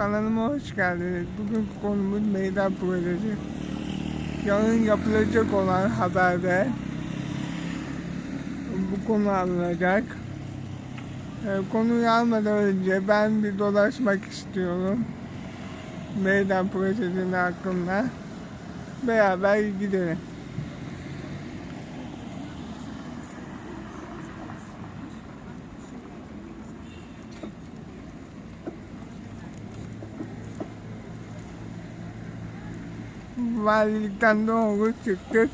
Kanalıma hoş geldiniz. Bugün konumuz meydan projesi. Yarın yapılacak olan haberde bu konu alınacak. Ee, konuyu almadan önce ben bir dolaşmak istiyorum. Meydan projesinin hakkında. Beraber gidelim. Valilikten doğru çıktık.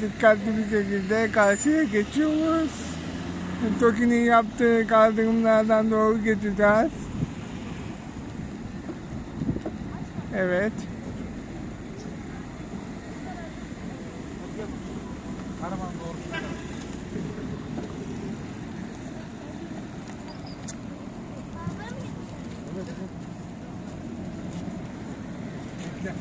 Dikkatli bir şekilde karşıya geçiyoruz. Toki'nin yaptığı kaldırımlardan doğru geçeceğiz. Evet. Karaman doğru. Evet, evet. Bekle.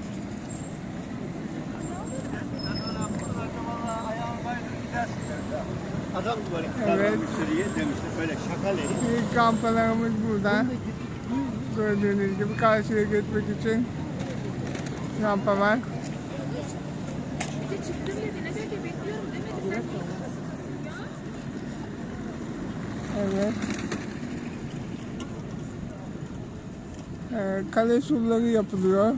Adam duvarı Evet. evet. müşteriye demişti böyle şakaleri. İlk kampalarımız burada. Gördüğünüz gibi karşıya geçmek için rampa var. Evet. Ee, kale surları yapılıyor.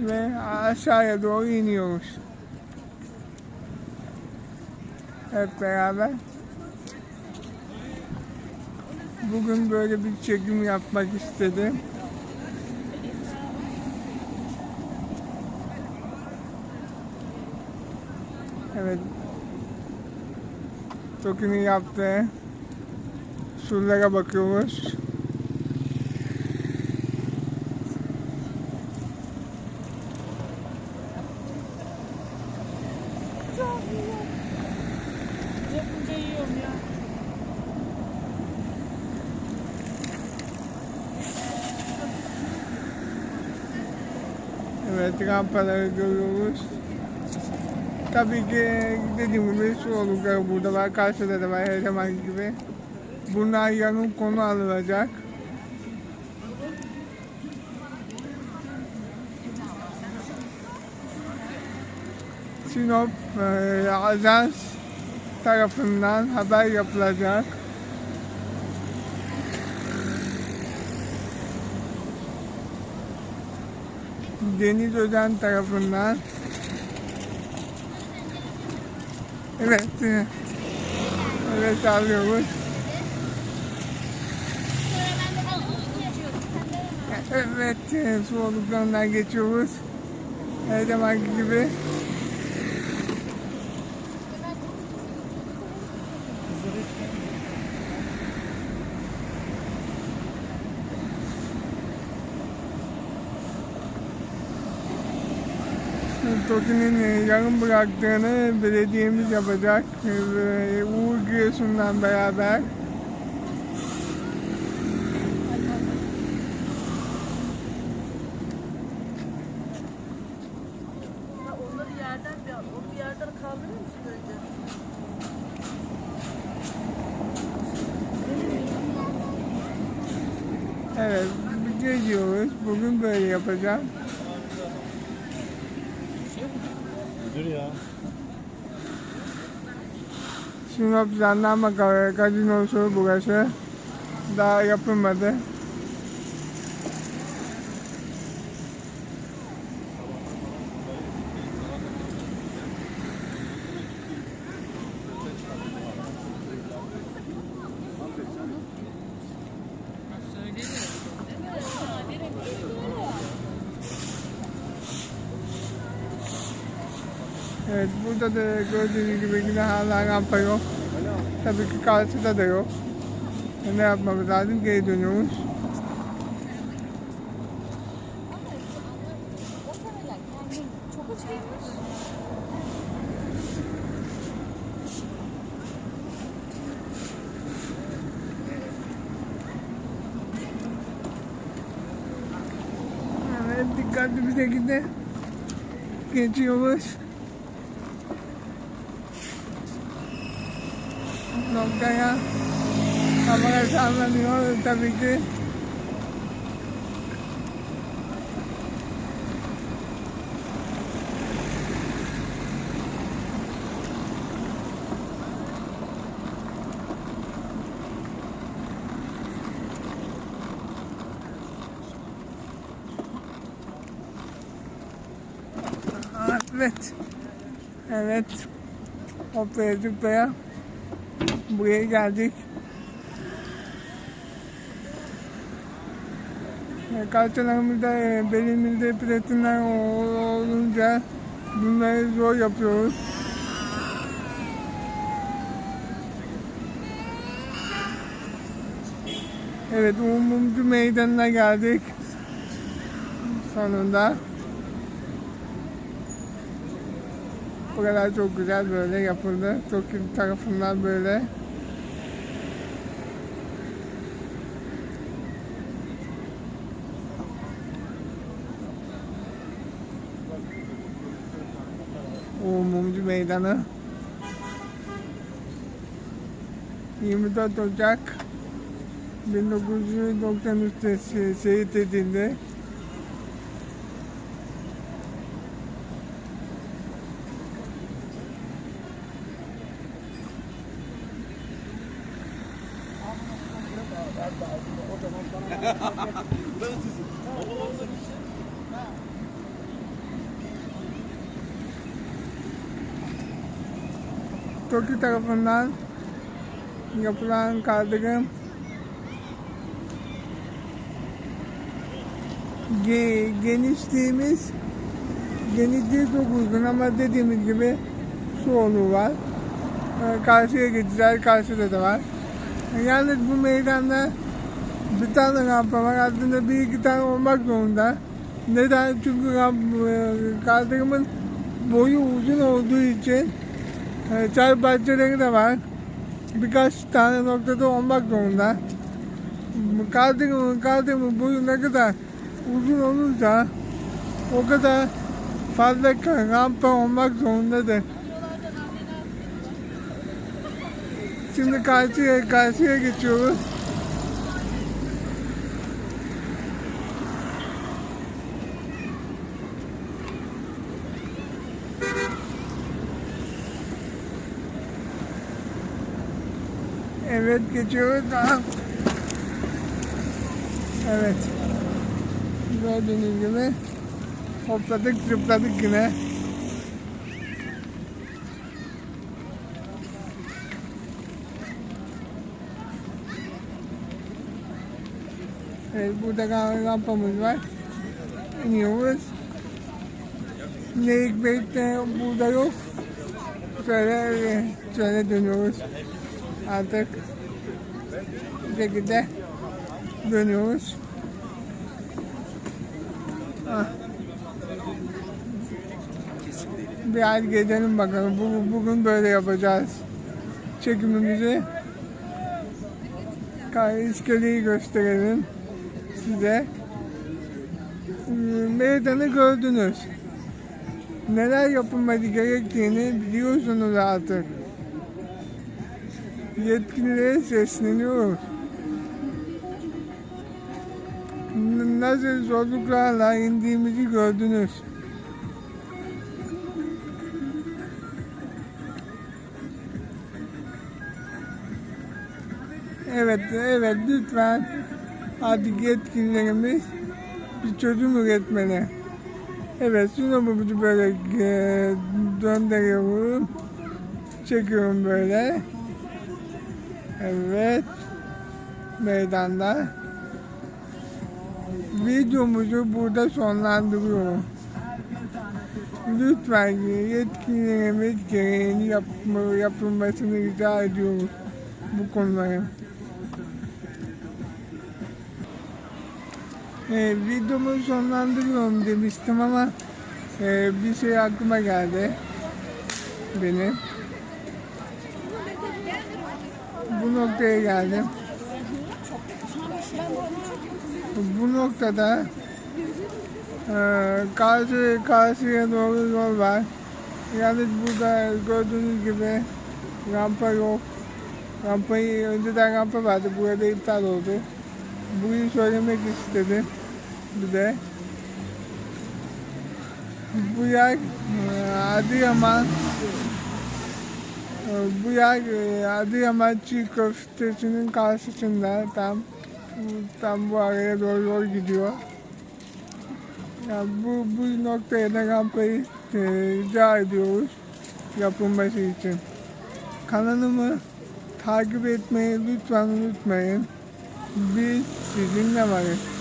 Ve aşağıya doğru iniyoruz. Hep beraber. Bugün böyle bir çekim yapmak istedim. Evet. Toki'nin yaptığı surlara bakıyoruz. Yapınca yiyorum ya. Evet rampaları görüyoruz. Tabii ki dediğim gibi su olukları burada var. Karşıda da var her zaman gibi. Bunlar yarın konu alınacak. Sinop e, Ajans tarafından haber yapılacak. Deniz Özen tarafından. Evet e, Evet alıyoruz. Evet e, su oluklarından geçiyoruz. Her zamanki gibi Toki'nin e, yarım bıraktığını belediyemiz yapacak. E, Uğur Giresun'dan beraber. Evet, geziyoruz. Bugün böyle yapacağım. Müdür ya. Sinop Jandarma Ka- Gazinosu burası. Daha yapılmadı. Evet, burada da gördüğünüz gibi yine hala rampa yok. Tabii ki karşıda da yok. Ne yapmamız lazım? Geri dönüyoruz. Açıymış. dikkatli bir şekilde geçiyoruz. Noktaya kamera sallanıyor tabii ki. Evet. Evet. Hoplaya zıplaya buraya geldik. E, Kalçalarımızda, e, belimizde platinler ol- olunca bunları zor yapıyoruz. Evet, umumcu meydanına geldik. Sonunda. Buralar çok güzel böyle yapıldı. Tokyo tarafından böyle. O mumcu meydanı. 24 Ocak 1993'te şe- şehit edildi. Tokyo tarafından yapılan kaldırım ge, genişliğimiz genişliği çok uygun ama dediğimiz gibi su oluğu var. Ee, karşıya geçeceğiz, karşıda da var. Yalnız bu meydanda bir tane rampa var. Aslında bir iki tane olmak zorunda. Neden? Çünkü e, kaldırımın boyu uzun olduğu için e, çay bahçeleri de var. Birkaç tane noktada olmak zorunda. Kaldırımın, kaldırımın boyu ne kadar uzun olursa o kadar fazla rampa olmak zorundadır. Şimdi karşıya, karşıya geçiyoruz. Evet geçiyoruz. Evet. Gördüğünüz gibi hopladık zıpladık yine. Evet burada ram- rampamız var. İniyoruz. Leyik Bey'de burada yok. Şöyle, şöyle dönüyoruz. Artık bu şekilde dönüyoruz. Ah. Biraz gezelim bakalım. Bu- Bugün böyle yapacağız. Çekimimizi. İskeleyi gösterelim size. Ee, Meydanı gördünüz. Neler yapılması gerektiğini biliyorsunuz artık. Yetkililere sesleniyoruz. N- Nasıl zorluklarla indiğimizi gördünüz. Evet, evet lütfen artık yetkililerimiz bir çözüm üretmeli. Evet, sunumumu böyle e, döndürüyorum. Çekiyorum böyle. Evet. Meydanda. Videomuzu burada sonlandırıyorum. Lütfen yetkililerimiz gereğini yapma, yapılmasını rica ediyoruz bu konuların. Ee, videomu sonlandırıyorum demiştim ama e, bir şey aklıma geldi benim. Bu noktaya geldim. Bu noktada Ee, karşı, karşıya doğru yol var. Yalnız burada gördüğünüz gibi rampa yok. Rampayı önceden rampa vardı. Burada iptal oldu. Bunu söylemek istedim. Bir de. Bu yer e, Adıyaman e, bu yer e, Adıyaman çiğ köftesinin karşısında tam tam bu araya doğru yol gidiyor. Ya bu, bu noktaya da rampayı e, rica ediyoruz yapılması için. Kanalımı takip etmeyi lütfen unutmayın. Biz sizinle varız.